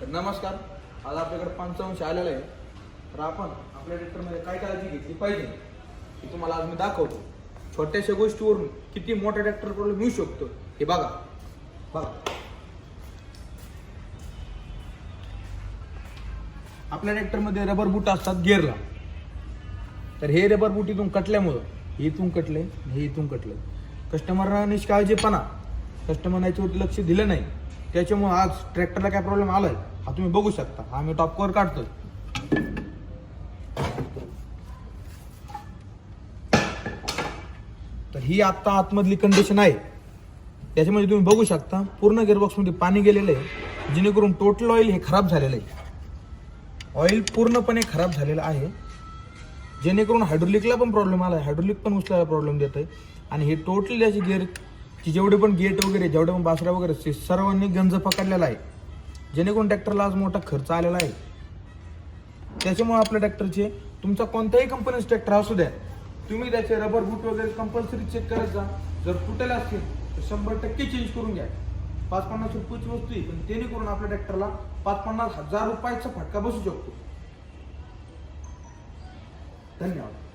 तर नमस्कार. आज आपल्याकडे पंचावंश आलेलं आहे तर आपण आपल्या ट्रॅक्टरमध्ये काय काळजी घेतली पाहिजे हे तुम्हाला आज मी दाखवतो. छोट्याशा गोष्टीवरून किती मोठा ट्रॅक्टर प्रॉब्लेम येऊ शकतो हे बघा. बघा. आपल्या ट्रॅक्टरमध्ये रबर बूट असतात गेअरला तर हे रबर बूट इथून कटल्यामुळं हे इथून कटले हे इथून कटले कस्टमरना निष्काळजीपणा. कस्टमर याच्यावरती लक्ष दिलं नाही. त्याच्यामुळे आज ट्रॅक्टरला काय प्रॉब्लेम आलाय? हा तुम्ही बघू शकता. आम्ही टॉप कवर काढतोय. तर ही आत्ता आतमधली कंडिशन आहे. त्याच्यामध्ये तुम्ही बघू शकता पूर्ण गिअरबॉक्समध्ये पाणी गेलेलं आहे. जेणेकरून टोटल ऑइल हे खराब झालेलं आहे. ऑइल पूर्णपणे खराब झालेलं आहे. जेणेकरून हायड्रोलिकला पण प्रॉब्लेम आला आहे हायड्रोलिक पण उचलायला प्रॉब्लेम देत आहे आणि हे टोटल याची गिअर की जेवढे पण गेट वगैरे जेवढे पण बासरा वगैरे ते सर्वांनी गंज पकडलेला आहे. जेणेकरून ट्रॅक्टरला आज मोठा खर्च आलेला आहे. त्याच्यामुळे आपल्या ट्रॅक्टरचे तुमचा कोणत्याही कंपनीचा ट्रॅक्टर असू द्या तुम्ही त्याचे रबर बूट वगैरे कंपल्सरी चेक करत जा. जर तुटेल असतील तर शंभर टक्के चेंज करून घ्या. पाच पन्नास रुपयाची वस्तू आहे पण त्याने करून आपल्या ट्रॅक्टरला पाच पन्नास हजार रुपयाचा फटका बसू शकतो. धन्यवाद.